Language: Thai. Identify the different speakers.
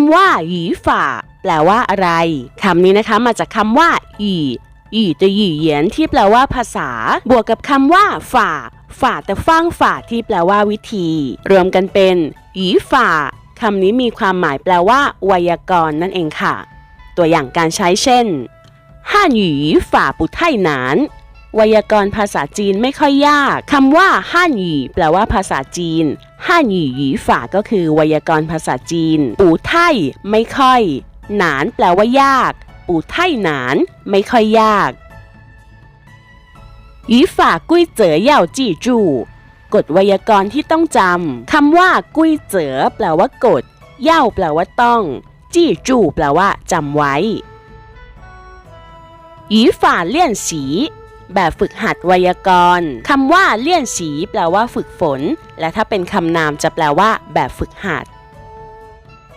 Speaker 1: ำว่าหยีฝ่า แปลว่าอะไรคำนี้นะคะมาจากคำว่าหยีหยีจะหยีเหยียนที่แปลว่าภาษา บวกกับคำว่าฝ่า ฝ่าแต่ฟังฝ่าที่แปลว่าวิธี รวมกันเป็นหยีฝ่าคำนี้มีความหมายแปลว่าไวยากรณ์นั่นเองค่ะ ตัวอย่างการใช้เช่น汉语语法不太难 ไวยากรณ์ภาษาจีนไม่ค่อยยากคำว่าฮั่นหยีแปลว่าภาษาจีนฮั่นหยีหยีฝาก็คือไวยากรณ์ภาษาจีน ปู่ไท่ไม่ค่อย หนานแปลว่ายาก ปู่ไท่หนานไม่ค่อยยากหยีฝากุ้ยเจ๋อเย่าจี้จูกฎไวยากรณ์ที่ต้องจำคำว่า กุ้ยเจ๋อแปลว่ากฎเย่าแปลว่าต้อง จี้จูแปลว่าจำไว้หยีฝาเลี่ยนสี แบบฝึกหัดไวยากรณ์คำว่าเลี่ยนสีแปลว่าฝึกฝน และถ้าเป็นคำนามจะแปลว่า แบบฝึกหัด